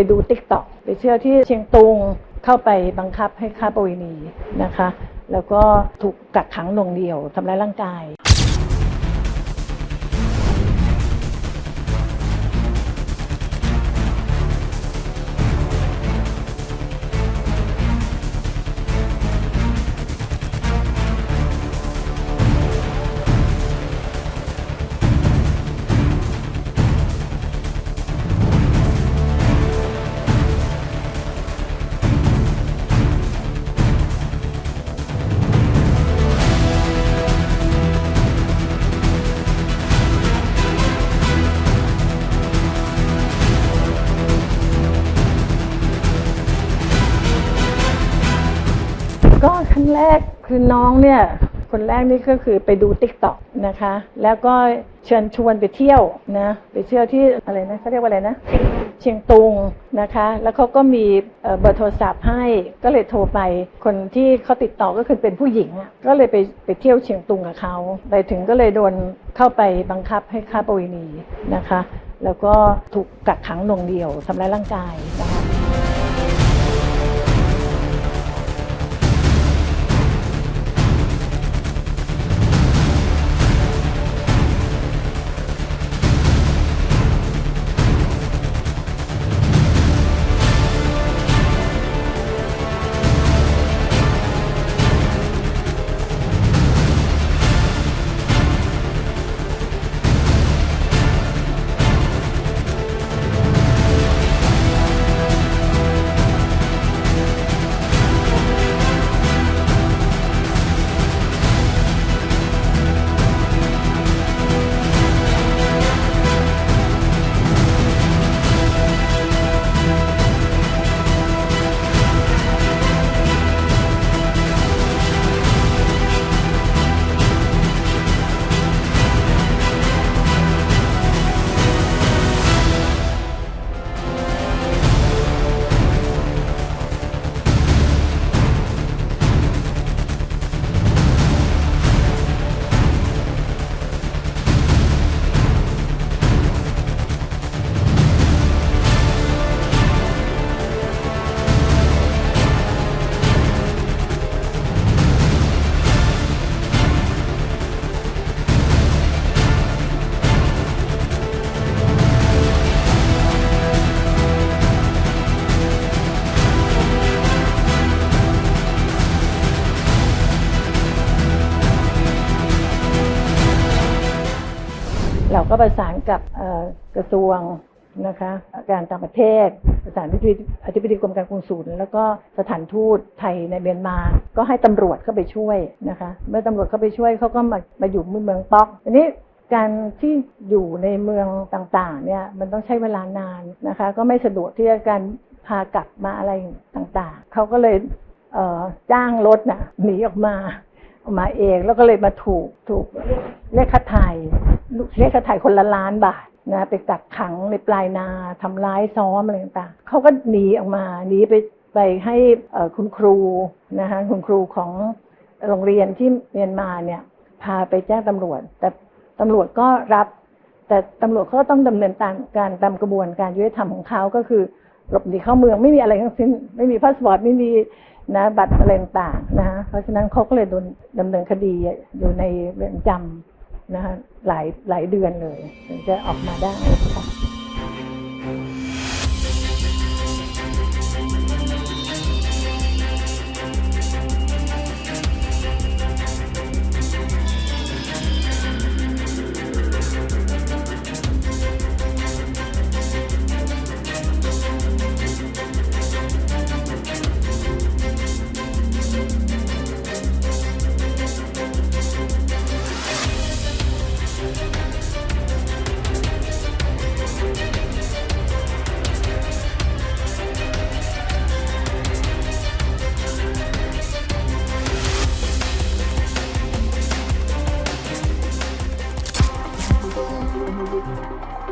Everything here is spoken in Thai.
ไปดูติ๊กต็อกไปเชื่อที่เชียงตุงเข้าไปบังคับให้ค้าประเวณีนะคะ แล้วก็ถูกกักขังหน่วงเหนียวทำร้ายร่างกาย ก็ครั้งแรกคือน้องเนี่ย คนแรกนี่ก็คือไปดูติ๊กต็อกนะคะ แล้วก็เชิญชวนไปเที่ยวนะไปเที่ยวที่อะไรนะเขาเรียกว่าอะไรนะ เชียงตุงนะคะ แล้วเขาก็มีเบอร์โทรศัพท์ให้ก็เลยโทรไปคนที่เขาติดต่อก็คือเป็นผู้หญิงอะก็เลยไปไปเที่ยวเชียงตุงกับเขาไปถึงก็เลยโดนเข้าไปบังคับให้ค้าประเวณีนะคะ แล้วก็ถูกกักขังหน่วงเหนียวทำร้ายร่างกายนะคะ เราก็ประสานกับกระทรวงนะคะการต่างประเทศประสานที่อธิบดีกรมการกงสุลแล้วก็สถานทูตไทยในเมียนมา ก็ให้ตำรวจเข้าไปช่วยนะคะ เมื่อตำรวจเข้าไปช่วยเขาก็มามาอยู่เมืองป๊อกทีนี้การที่อยู่ในเมืองต่างๆเนี่ยมันต้องใช้เวลานานนะคะ ก็ไม่สะดวกที่จะการพากลับมาอะไรต่างๆ เขาก็เลยเจ้างรถน่ะหนีออกมา มาเองแล้วก็เลยมาถูกถูกเรียกค่าไถ่เรียกค่าไถ่คนละล้านบาทนะไปกักขังในปลายนาทำร้ายซ้อมอะไรต่างๆเขาก็หนีออกมาหนีไปไปให้คุณครูนะคะคุณครูของโรงเรียนที่เมียนมาเนี่ยพาไปแจ้งตำรวจ แต่ตำรวจก็รับ แต่ตำรวจเขาก็ต้องดำเนินตามการตามกระบวนการยุติธรรมของเขาก็คือหลบหนีเข้าเมืองไม่มีอะไรทั้งสิ้น ไม่มีพาสปอร์ตไม่มี นะบัตรอะไรต่างๆนะคะเพราะฉะนั้นเขาก็เลยโดนดำเนินคดีอยู่ในเรือนจำนะคะหลายหลายเดือนเลย ถึงจะออกมาได้ค่ะ Música